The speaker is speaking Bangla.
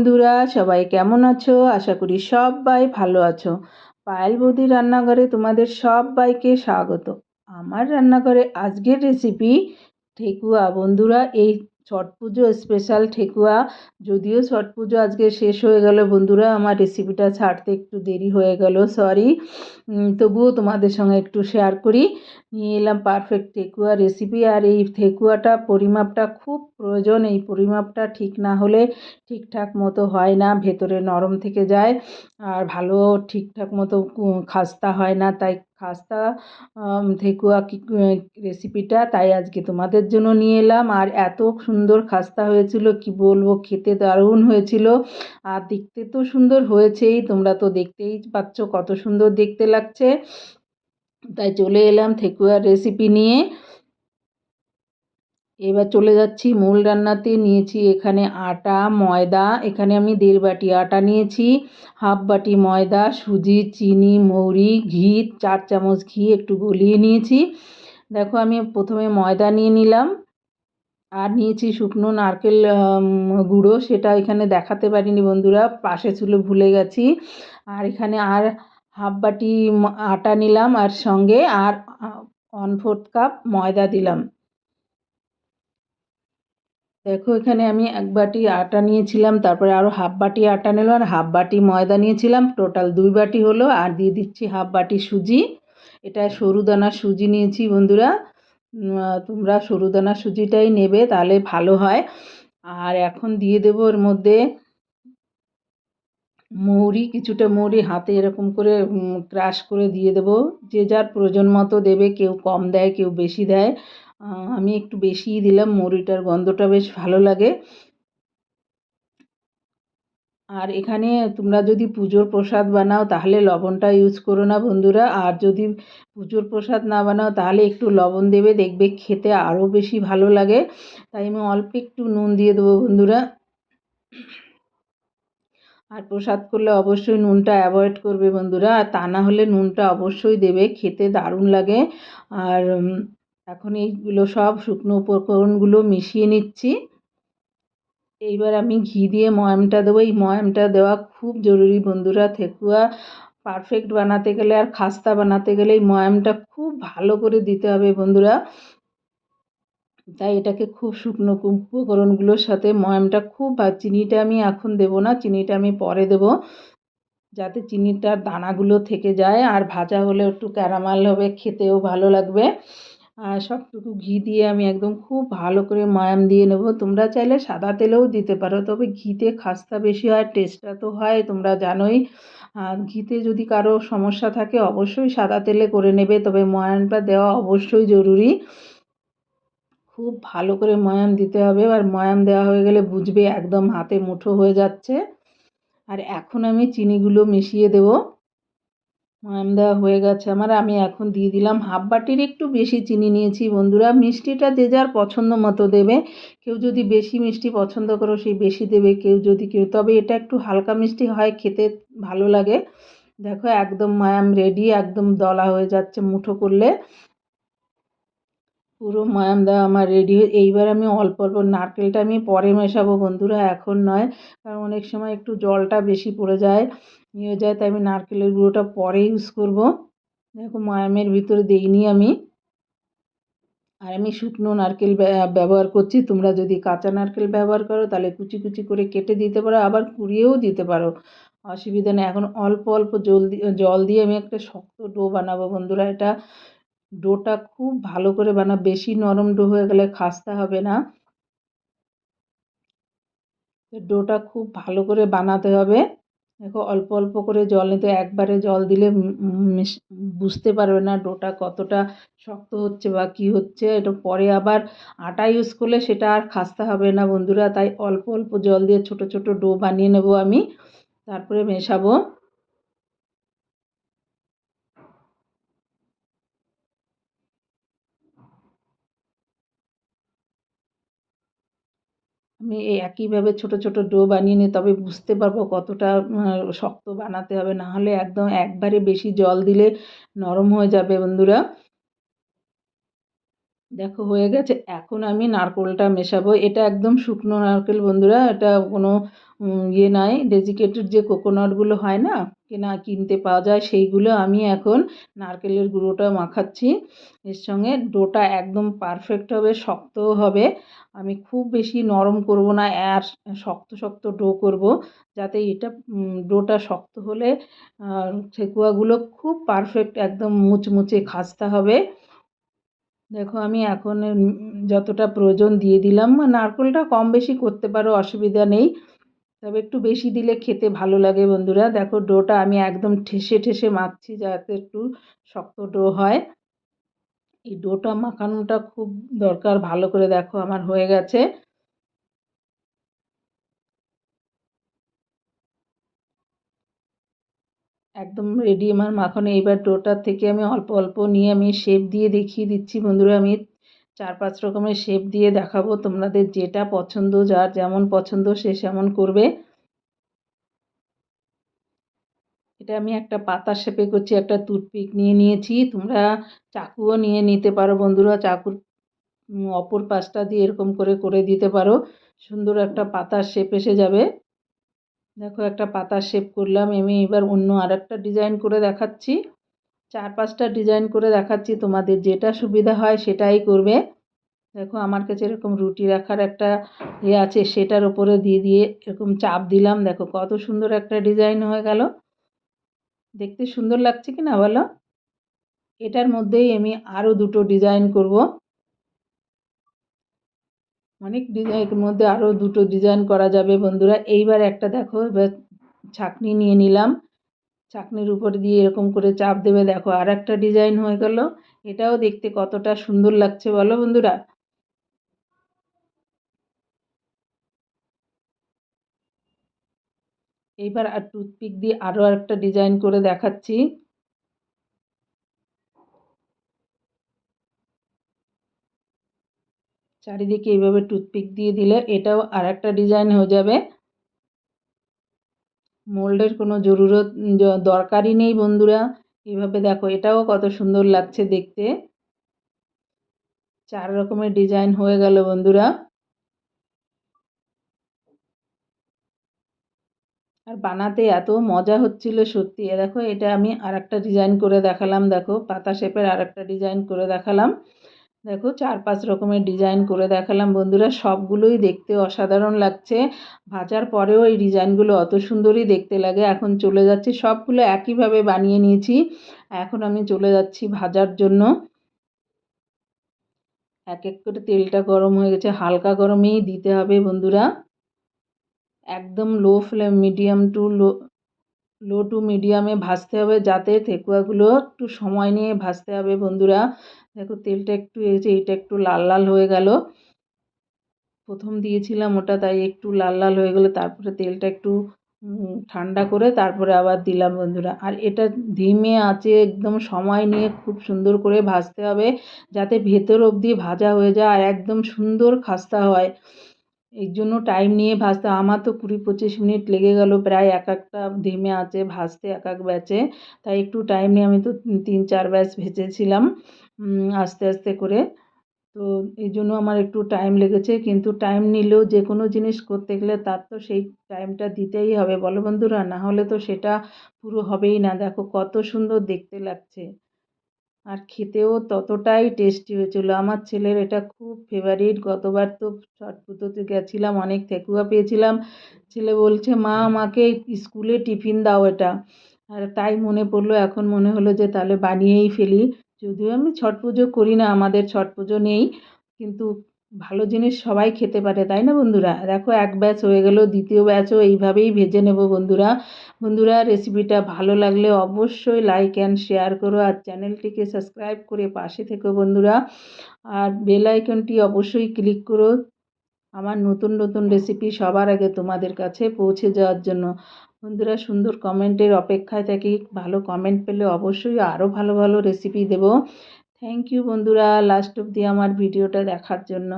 বন্ধুরা, সবাই কেমন আছো? আশা করি সবাই ভালো আছো। পায়েল বৌদি রান্নাঘরে তোমাদের সবাইকে স্বাগত। আমার রান্নাঘরে আজকের রেসিপি ঠেকুয়া বন্ধুরা, এই ছট পুজো স্পেশাল ঠেকুয়া। যদিও ছট পুজো আজকে শেষ হয়ে গেল বন্ধুরা, আমার রেসিপিটা ছাড়তে একটু দেরি হয়ে গেল সরি তবুও তোমাদের সঙ্গে একটু শেয়ার করি। নিয়ে এলাম পারফেক্ট ঠেকুয়া রেসিপি আর এই ঠেকুয়াটা পরিমাপটা খুব প্রয়োজন, এই পরিমাপটা ঠিক না হলে ঠিকঠাক মতো হয় না, ভেতরে নরম থেকে যায়, আর ভালো ঠিকঠাক মতো খাস্তা হয় না, তাই খাস্তা ঠেকুয়া রেসিপিটা তাই আজকে তোমাদের জন্য নিয়ে এলাম। আর এত সুন্দর খাস্তা হয়েছিল, কি বলব, খেতে দারুণ হয়েছিল। আর দেখতে তো সুন্দর হয়েছেই, তোমরা তো দেখতেই পাচ্ছ কত সুন্দর দেখতে লাগছে। তাই চলে এলাম ঠেকুয়ার রেসিপি নিয়ে। এবার চলে যাচ্ছি মূল রান্নাতে। নিয়েছি এখানে আটা, ময়দা। এখানে আমি দেড় বাটি আটা নিয়েছি, হাফ বাটি ময়দা, সুজি, চিনি, মৌরি, ঘি, চার চামচ ঘি একটু গলিয়ে নিয়েছি। দেখো আমি প্রথমে ময়দা নিয়ে নিলাম আর নিয়েছি শুকনো নারকেল গুঁড়ো। সেটা এখানে দেখাতে পারিনি বন্ধুরা, পাশে ছিল ভুলে গেছি। আর এখানে আর হাফ বাটি আটা নিলাম আর সঙ্গে আর ওয়ান ফোর্থ কাপ ময়দা দিলাম। দেখো, এখানে আমি এক বাটি আটা নিয়েছিলাম, তারপরে আরও হাফ বাটি আটা নিলাম আর হাফ বাটি ময়দা নিয়েছিলাম। টোটাল দুই বাটি হলো আর দিয়ে দিচ্ছি হাফ বাটি সুজি। এটা সরু দানা সুজি নিয়েছি বন্ধুরা। তোমরা সরু দানা সুজিটাই নেবে, তাহলে ভালো হয়। আর এখন দিয়ে দেবো এর মধ্যে মৌরি, কিছুটা মৌরি হাতে এরকম করে ক্রাশ করে দিয়ে দেবো। যে যার প্রয়োজন মতো দেবে, কেউ কম দেয়, কেউ বেশি দেয়। আমি একটু বেশিই দিলাম মৌরিটার গন্ধটা বেশ ভালো লাগে। আর এখানে তোমরা যদি পুজোর প্রসাদ বানাও, তাহলে লবণটা ইউজ করো না বন্ধুরা। আর যদি পুজোর প্রসাদ না বানাও, তাহলে একটু লবণ দেবে, দেখবে খেতে আরও বেশি ভালো লাগে। তাই আমি অল্প একটু নুন দিয়ে দেবো বন্ধুরা। আর প্রসাদ করলে অবশ্যই নুনটা অ্যাভয়েড করবে বন্ধুরা। আর তা না হলে নুনটা অবশ্যই দেবে, খেতে দারুণ লাগে। আর এখন এইগুলো সব শুকনো উপকরণগুলো মিশিয়ে নিচ্ছি। এইবার আমি ঘি দিয়ে ময়ামটা দেবো। এই ময়ামটা দেওয়া খুব জরুরি বন্ধুরা। ঠেকুয়া পারফেক্ট বানাতে গেলে আর খাস্তা বানাতে গেলে এই ময়ামটা খুব ভালো করে দিতে হবে বন্ধুরা। তাই এটাকে খুব শুকনো উপকরণগুলোর সাথে ময়ামটা খুব চিনিটা আমি এখন দেব না, চিনিটা আমি পরে দেব। যাতে চিনিটার দানাগুলো থেকে যায়। আর ভাজা হলে একটু ক্যারামাল হবে, খেতেও ভালো লাগবে। সবটুকু ঘি দিয়ে আমি একদম খুব ভালো করে ময়াম দিয়ে নেব। তোমরা চাইলে সাদা তেলেও দিতে পারো, তবে ঘিতে খাস্তা বেশি হয়, টেস্টটা তো হয়, তোমরা জানোই। আর ঘিতে যদি কারও সমস্যা থাকে, অবশ্যই সাদা তেলে করে নেবে, তবে ময়ামটা দেওয়া অবশ্যই জরুরি। খুব ভালো করে ময়াম দিতে হবে, আর ময়াম দেওয়া হয়ে গেলে বুঝবে একদম হাতে মুঠো হয়ে যাচ্ছে। আর এখন আমি চিনিগুলো মিশিয়ে দেবো। ময়াম দেওয়া হয়ে গেছে আমার। আমি এখন দিয়ে দিলাম হাফ বাটির। একটু বেশি চিনি নিয়েছি বন্ধুরা। মিষ্টিটা যে যার পছন্দ মতো দেবে। কেউ যদি বেশি মিষ্টি পছন্দ করো, সেই বেশি দেবে। কেউ যদি কেউ, তবে এটা একটু হালকা মিষ্টি হয়, খেতে ভালো লাগে। দেখো, একদম ময়াম রেডি একদম দলা হয়ে যাচ্ছে মুঠো করলে। পুরো ময়াম দেওয়া আমার রেডি হয়ে এইবার আমি অল্প অল্প নারকেলটা আমি পরে মেশাবো বন্ধুরা, এখন নয়। কারণ অনেক সময় একটু জলটা বেশি পড়ে যায়। ইয়ে যায়, তাই আমি নারকেলের গুঁড়োটা পরে ইউজ করব। দেখো ময়ামের ভিতরে দিইনি আমি। আর আমি শুকনো নারকেল ব্যবহার করছি। তোমরা যদি কাঁচা নারকেল ব্যবহার করো, তাহলে কুচি কুচি করে কেটে দিতে পারো, আবার কুড়িয়েও দিতে পারো। অসুবিধা নেই। এখন অল্প অল্প জল জল দিয়ে আমি একটা শক্ত ডো বানাবো। বন্ধুরা, এটা ডোটা খুব ভালো করে বানা বেশি নরম ডো হয়ে গেলে খাস্তা হবে না। ডোটা খুব ভালো করে বানাতে হবে। দেখো, অল্প অল্প করে জল নিতে একবারে জল দিলে বুঝতে পারবে না ডোটা কতটা শক্ত হচ্ছে বা কি হচ্ছে। এটা পরে আবার আটা ইউজ করলে সেটা আর খাস্তা হবে না বন্ধুরা। তাই অল্প অল্প জল দিয়ে ছোট ছোট ডো বানিয়ে নেব আমি। তারপরে মেশাবো। আমি এই একইভাবে ছোট ছোট ডো বানিয়ে নিই, তবে বুঝতে পারব কতটা শক্ত বানাতে হবে। না হলে একদম একবারে বেশি জল দিলে নরম হয়ে যাবে বন্ধুরা। দেখো, হয়ে গেছে। এখন আমি নারকোলটা মেশাবো। এটা একদম শুকনো নারকেল বন্ধুরা, এটা কোনো ইয়ে নাই। ডেজিকেটেড যে কোকোনাটগুলো হয় না, কেনা, কিনতে পাওয়া যায়, সেইগুলো আমি এখন নারকেলের গুঁড়োটা মাখাচ্ছি। এর সঙ্গে ডোটা একদম পারফেক্ট হবে, শক্তও হবে। আমি খুব বেশি নরম করব না, আর শক্ত শক্ত ডো করব, যাতে এটা ডোটা শক্ত হলে ঠেকুয়াগুলো খুব পারফেক্ট একদম মুচমুচে, খাস্তা হবে। দেখো, আমি এখন যতটা প্রয়োজন দিয়ে দিলাম। নারকোলটা কম বেশি করতে পারো, অসুবিধা নেই। তবে একটু বেশি দিলে খেতে ভালো লাগে বন্ধুরা। দেখো, ডোটা আমি একদম ঠেসে ঠেসে মাখছি যাতে একটু শক্ত ডো হয়। এই ডোটা মাখানোটা খুব দরকার। ভালো করে দেখো, আমার হয়ে গেছে। একদম রেডি আমার মাখন। এইবার ডোটার থেকে আমি অল্প অল্প নিয়ে আমি শেপ দিয়ে দেখিয়ে দিচ্ছি বন্ধুরা। আমি চার, পাঁচ রকমের শেপ দিয়ে দেখাবো। তোমাদের যেটা পছন্দ, যার যেমন পছন্দ সে সেমন করবে। এটা আমি একটা পাতার শেপে করছি, একটা টুথপিক নিয়ে নিয়েছি। তোমরা চাকুও নিয়ে নিতে পারো বন্ধুরা। চাকুর অপর পাশটা দিয়ে এরকম করে করে দিতে পারো। সুন্দর একটা পাতার শেপ এসে যাবে। দেখো, একটা পাতা শেপ করলাম, আমি এবার অন্য আর একটা ডিজাইন করে দেখাচ্ছি। চার পাঁচটা ডিজাইন করে দেখাচ্ছি, তোমাদের যেটা সুবিধা হয় সেটাই করবে। দেখো, আমার কাছে এরকম রুটি রাখার একটা ইয়ে আছে, সেটার ওপরে দিয়ে দিয়ে এরকম চাপ দিলাম। দেখো, কত সুন্দর একটা ডিজাইন হয়ে গেল। দেখতে সুন্দর লাগছে কি না বলো? এটার মধ্যেই আমি আরও দুটো ডিজাইন করব। অনেক ডিজাইনের মধ্যে আরও দুটো ডিজাইন করা যাবে বন্ধুরা। এইবার একটা দেখো, এবার ছাকনি নিয়ে নিলাম। ছাকনির উপর দিয়ে এরকম করে চাপ দেবে, দেখো আর একটা ডিজাইন হয়ে গেল। এটাও দেখতে কতটা সুন্দর লাগছে বলো বন্ধুরা। এইবার আর টুথপিক দিয়ে আরও একটা ডিজাইন করে দেখাচ্ছি। চারিদিকে এইভাবে টুথপিক দিয়ে দিলে এটাও আর একটা ডিজাইন হয়ে যাবে। মোল্ডের কোনো জরুরত দরকারই নেই বন্ধুরা। এইভাবে দেখো, এটাও কত সুন্দর লাগছে দেখতে। চার রকমের ডিজাইন হয়ে গেল বন্ধুরা। আর বানাতে এত মজা হচ্ছিল সত্যি। দেখো, এটা আমি আর একটা ডিজাইন করে দেখালাম, দেখো, পাতা শেপের আর একটা ডিজাইন করে দেখালাম। দেখো চার পাঁচ রকমের ডিজাইন করে দেখালাম। বন্ধুরা, সবগুলোই দেখতে অসাধারণ লাগছে। ভাজার পরেও এই ডিজাইনগুলো অত সুন্দরই দেখতে লাগে। এখন চলে যাচ্ছি, সবগুলো একইভাবে বানিয়ে নিয়েছি। এখন আমি চলে যাচ্ছি ভাজার জন্য। এক এক করে তেলটা গরম হয়ে গেছে, হালকা গরমেই দিতে হবে বন্ধুরা। একদম low flame medium to low low to মিডিয়ামে ভাজতে হবে যাতে ঠেকুয়াগুলো একটু সময় নিয়ে ভাজতে হবে বন্ধুরা। দেখো তেলটা একটু এসে এটা একটু লাল লাল হয়ে গেল। প্রথম দিয়েছিলাম ওটা, তাই একটু লাল লাল হয়ে গেলো। তারপরে তেলটা একটু ঠান্ডা করে তারপরে আবার দিলাম বন্ধুরা। আর এটা ধিমে আছে একদম সময় নিয়ে খুব সুন্দর করে ভাজতে হবে, যাতে ভেতর অবধি ভাজা হয়ে যায় আর একদম সুন্দর খাস্তা হয়। এই জন্য টাইম নিয়ে ভাজতে আমার তো কুড়ি পঁচিশ মিনিট লেগে গেল, প্রায় এক একটা ধিমে আছে ভাজতে এক এক ব্যাচে তাই একটু টাইম নিয়ে আমি তো তিন চার ব্যাচ ভেজেছিলাম আস্তে আস্তে করে। তো এই জন্য আমার একটু টাইম লেগেছে, কিন্তু টাইম নিলেও যে কোনো জিনিস করতে গেলে তার তো সেই টাইমটা দিতেই হবে, বলো বন্ধুরা? না হলে তো সেটা পুরো হবেই না। দেখো কত সুন্দর দেখতে লাগছে। আর খেতেও ততটাই টেস্টি হয়েছিলো। আমার ছেলের এটা খুব ফেভারিট গতবার তো ছট পুজোতে গেছিলাম অনেক ঠেকুয়া পেয়েছিলাম। ছেলে বলছে মা আমাকে স্কুলে টিফিন দাও এটা। আর তাই মনে পড়ল এখন মনে হলো যে তাহলে বানিয়েই ফেলি। যদিও আমি ছট পুজো করি না আমাদের ছট পুজো নেই। কিন্তু ভালো জিনিস সবাই খেতে পারে, তাই না বন্ধুরা? দেখো এক ব্যাচ হয়ে গেল, দ্বিতীয় ব্যাচও এইভাবেই ভেজে নেব বন্ধুরা। বন্ধুরা রেসিপিটা ভালো লাগলে অবশ্যই লাইক অ্যান্ড শেয়ার করো আর চ্যানেলটিকে সাবস্ক্রাইব করে পাশে থেকো বন্ধুরা। আর বেল আইকনটি অবশ্যই ক্লিক করো। আমার নতুন নতুন রেসিপি সবার আগে তোমাদের কাছে পৌঁছে যাওয়ার জন্য। বন্ধুরা সুন্দর কমেন্টের অপেক্ষায় থাকি, ভালো কমেন্ট পেলে অবশ্যই আরও ভালো ভালো রেসিপি দেব। থ্যাংক ইউ বন্ধুরা। লাস্ট অবধি আমার ভিডিওটা দেখার জন্য।